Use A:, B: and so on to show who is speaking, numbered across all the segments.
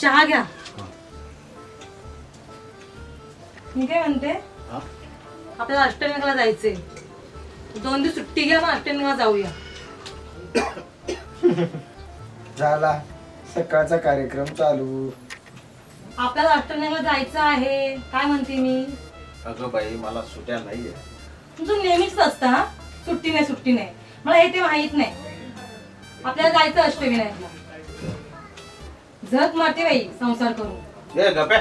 A: चहा घ्या. मी काय म्हणते? आपल्याला अष्टविनायकला जायचंय. दोन दिवस सुट्टी घ्या मग अष्टविनायकला जाऊया.
B: झाला. सकाळचा कार्यक्रम चालू.
A: आपल्याला अष्टविनायकला जायचं आहे. काय म्हणते मी?
C: अगं बाई मला सुट्या नाहीये.
A: तुमचं नेहमीच असतं हा? सुट्टी नाही सुट्टी नाही. मला हे ते माहीत नाही. आपल्याला जायचं अष्टविनायकला. झक मारते बाई संसार करून.
C: ये गप्या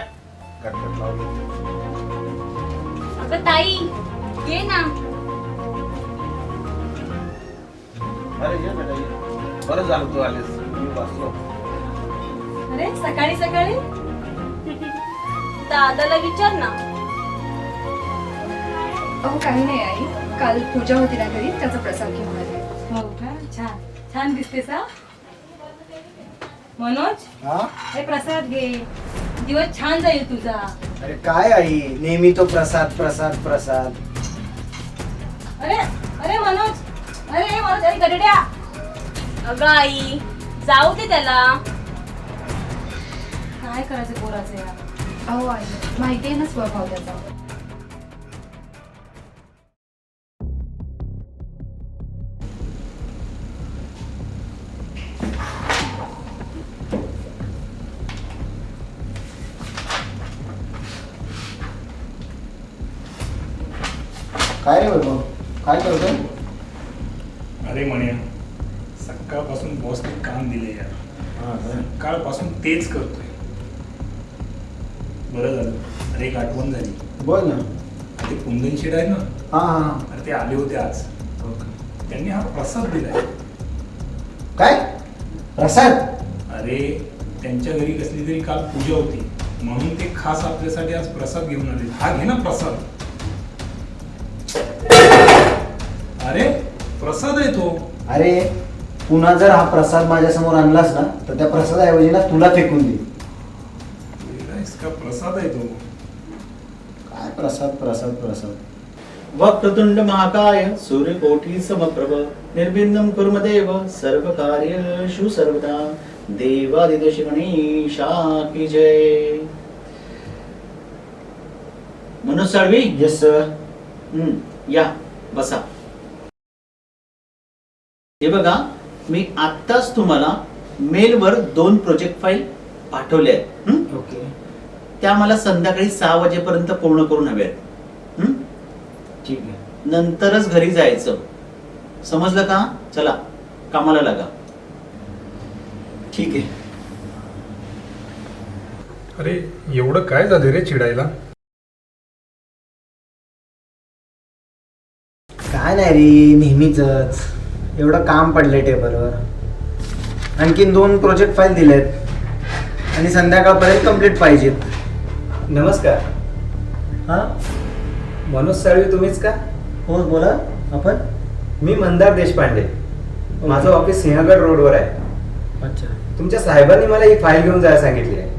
C: कटकट लावली.
D: अगं ताई ये ना.
C: अरे ये बेटा ये. बरं झालं तू आलीस. मी बसलो.
A: अरे सकाळी सकाळी?
D: दादाला विचार ना.
E: अहो काही नाही आई. काल पूजा होती ना घरी त्याचा प्रसाद घेऊन आले.
A: हो का? छान. छान दिसतेस हा? मनोज
B: हा?
A: हे प्रसाद घे. दिवस छान जाईल तुझा.
B: अरे काय आई? नेहमी तो प्रसाद प्रसाद प्रसाद.
A: अरे अरे मनोज अरे मनोज अरे गडड्या
D: अगं आई जाऊ दे त्याला.
A: काय करायचं पोराचं यार?
E: अहो आई माहिती आहे ना स्वभाव त्याचा.
B: काय रे वैभव? काय करतोय?
F: अरे म्हणे सकाळपासून बॉसने काम दिले यार. सकाळपासून तेच करतोय. बरं झालं. अरे एक आठवण झाली.
B: बोल ना.
F: ते कुंदन शेड आहे ना?
B: हा हा.
F: अरे ते आले होते आज. त्यांनी हा प्रसाद दिलाय.
B: काय? प्रसाद?
F: अरे त्यांच्या घरी कसली तरी काल पूजा होती. म्हणून ते खास आपल्यासाठी आज प्रसाद घेऊन आले हा घे ना प्रसाद. अरे प्रसाद आहे तो.
B: अरे पुन्हा जर हा प्रसाद माझ्यासमोर आणलास ना तर त्या प्रसादाऐवजी ना तुला फेकून दे
F: वेगळा इसका प्रसाद आहे तो.
B: काय प्रसाद प्रसाद प्रसाद?
G: वक्रतुंड महाकाय सूर्यकोटी समप्रभ निर्विघ्नं कुर्मदेव सर्व कार्येषु सर्वदा। देवादिदेश गणेशा की जय। Manoj Salvi
B: yes sir
G: hmm, या बसा. हे बघा मी आत्ताच तुम्हाला मेलवर दोन प्रोजेक्ट फाईल पाठवले आहेत?
B: ओके.
G: त्या मला संध्याकाळी सहा वाजेपर्यंत पूर्ण करून हव्या?
B: ठीक आहे.
G: नंतरच घरी जायचं. समजलं का? चला कामाला लागा.
B: ठीक आहे.
H: अरे एवढं काय झालं रे चिडायला?
B: काय नाही रे नेहमीच एवढं काम पडलंय टेबलवर. आणखीन दोन प्रोजेक्ट फाईल दिलेत. आणि संध्याकाळपर्यंत कंप्लीट पाहिजेत.
I: नमस्कार.
B: हा?
I: मनोज साळवी तुम्हीच का?
B: हो बोला. आपण?
I: मी मंदार देशपांडे. माझं ऑफिस सिंहगड रोडवर आहे.
B: अच्छा.
I: तुमच्या साहेबांनी मला ही फाईल घेऊन जायला सांगितली आहे.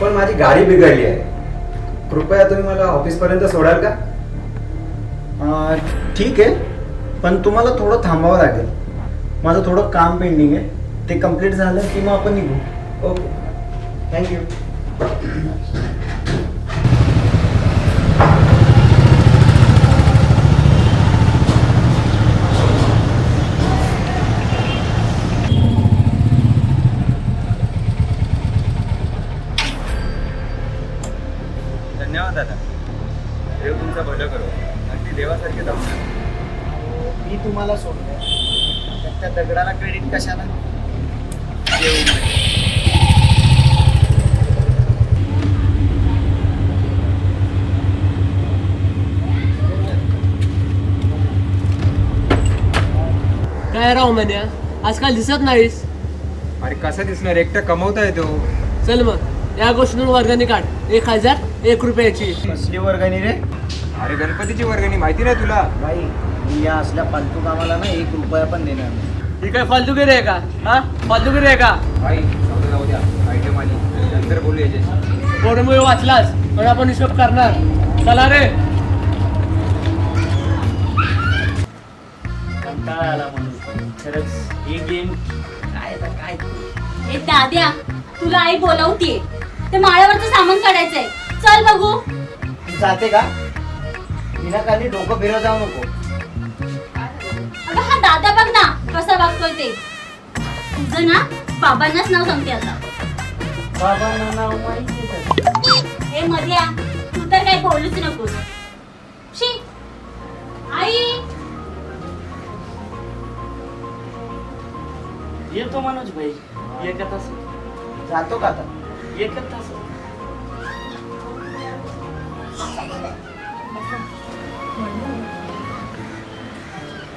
I: पण माझी गाडी बिघडली आहे. कृपया तुम्ही मला ऑफिसपर्यंत सोडाल का?
B: ठीक आहे. पण तुम्हाला थोडं थांबावं लागेल. माझं थोडं काम पेंडिंग आहे. ते कंप्लीट झालं की मग आपण निघू.
I: ओके
B: थँक्यू
I: धन्यवाद दादा. देव तुमचं भलं करो. अगदी देवासारखे जाऊ
B: मी तुम्हाला सोडलं त्या दगडाला क्रेडिट कशाला?
J: काय राव म्हण्या आजकाल दिसत नाहीस?
I: अरे कसं दिसणार? एकटं कमवता येतो
J: चल मग या गोष्टीतून वर्गाने काढ. एक हजार एक रुपयाची.
B: कसली वर्गणी रे?
I: अरे गणपतीची वर्गणी माहिती नाही तुला?
B: बाई मी या असल्या फालतू कामाला ना एक रुपया पण देणार नाही.
J: ही काय फालतुगिरी आहे का? हा? फालतुगिरी आहे का?
I: भाई जाऊ जाऊ द्या. आयटम आली नंतर बोलू याच्याशी.
J: पोरमुळे वाचलास पण आपण हिशोब करणार. चला रे.
G: कंटाळा आला म्हणून. खरंच ही गेम काय
D: ए दाद्या तुला आई बोलवतीये. ते माळ्यावरचं सामान काढायचंय. चल बघू.
K: जाते का? विनाकाली डोकं फिरत जाऊ नको.
D: ते तुझं ना बाबांनाच नाव सांगते आता.
K: बाबांना नाव माहिती
D: हे मध्या तू तर काही बोलूच नकोस. शी. आई.
L: येतो मनोज भाई एका तास
K: जातो का आता?
L: एकच तास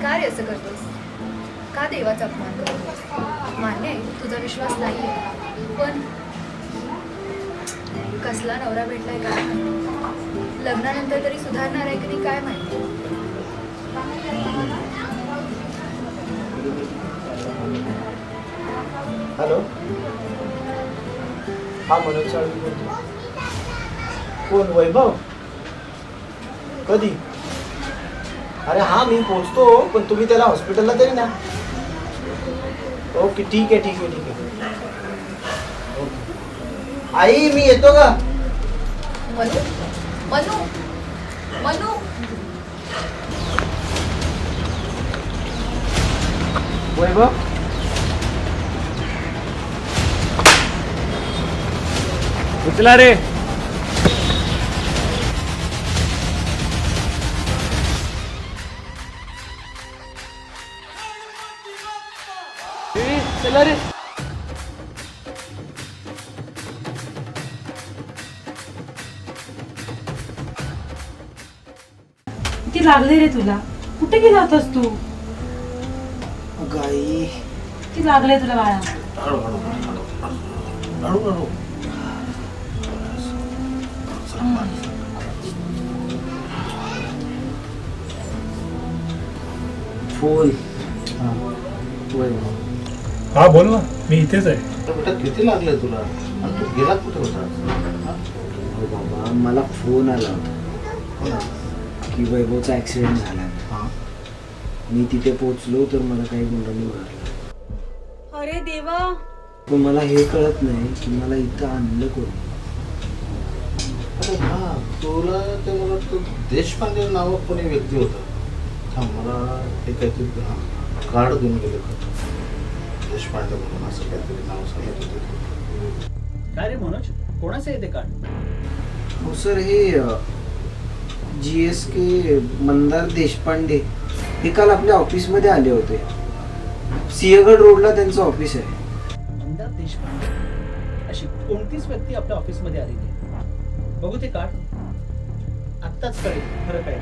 E: का रे असं करतोस? का देवाचा अपमान करतो मान्य आहे तुझा विश्वास नाही आहे पण कसला नवरा भेटलाय काय माहिती लग्नानंतर तरी सुधारणार आहे की नाही काय माहिती?
K: हॅलो? हा मनोज साळवी बोलतो कोण वैभव? कधी? अरे हा मी पोचतो पण तुम्ही त्याला हॉस्पिटलला तरी ना ओके ठीक आहे ठीक आहे ठीक आहे. ओके. आई मी येतो का?
E: मनू मनू मनू.
K: वैभव?
L: उचला रे. चला रे
A: किती लागले रे तुला? कुठे गेला होतास तू?
K: गाई
A: किती लागले तुला बाळा?
K: फोन हा
H: बोल ना. मी इथेच आहे.
C: बेटा किती लागले तुला? आणि तू गेला कुठे होता? हा?
K: अहो बाबा मला फोन आला. होता? की वैभवचा ॲक्सिडेंट झाला.
C: हा?
K: मी तिथे पोचलो तर मला काही गुंडांनी मारलं
D: अरे देवा.
K: पण मला हे कळत नाही की मला इथं आणलं कोणी?
C: अरे हा तुला ते मला वाटतं देशपांडे नावात कोणी व्यक्ती होता. थांब मला ते काहीतरी कार्ड देऊन गेले. होते देशपांडे म्हणून असं काहीतरी नाव सांगत होते
M: काय रे मनोज? कोणाचं आहे ते कार्ड?
K: हो सर हे G S K Mandar Deshpande हे काल आपल्या ऑफिसमध्ये आले होते. सिंहगड रोडला त्यांचं ऑफिस आहे.
M: मंदार देशपांडे? अशी कोणतीच व्यक्ती आपल्या ऑफिसमध्ये आलेली आहे बघू ते कार्ड. आत्ताच कळेल खरं काय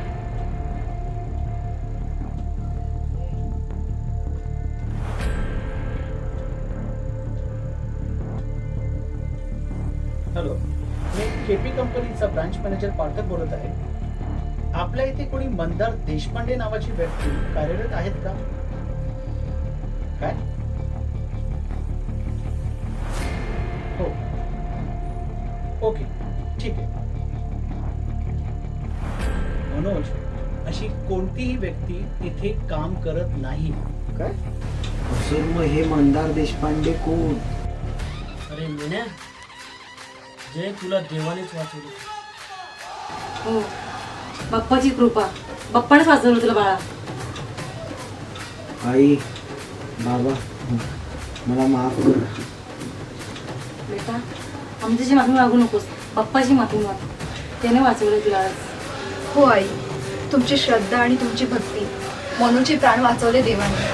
M: केपी कंपनीचा ब्रांच मॅनेजर पार्थक बोलत आहे आपल्या इथे कोणी मंदार देशपांडे नावाची व्यक्ती कार्यरत आहेत का? काय? हो. ओके. ठीक आहे. मनोज अशी कोणतीही व्यक्ती तिथे काम करत नाही.
K: काय? सर मग हे मंदार देशपांडे कोण?
L: अरे मिन्या जे तुला देवानेच वाचवलं.
A: हो. बाप्पाची कृपा. बाप्पानेच वाचवलं तुला बाळा.
K: आई बाबा मला माफ कर.
A: बेटा आमच्याची माफी मागू नकोस. बाप्पाची माफी माग. त्याने वाचवलं तुला आज.
E: हो आई. तुमची श्रद्धा आणि तुमची भक्ती. मनूचे प्राण वाचवले देवाने.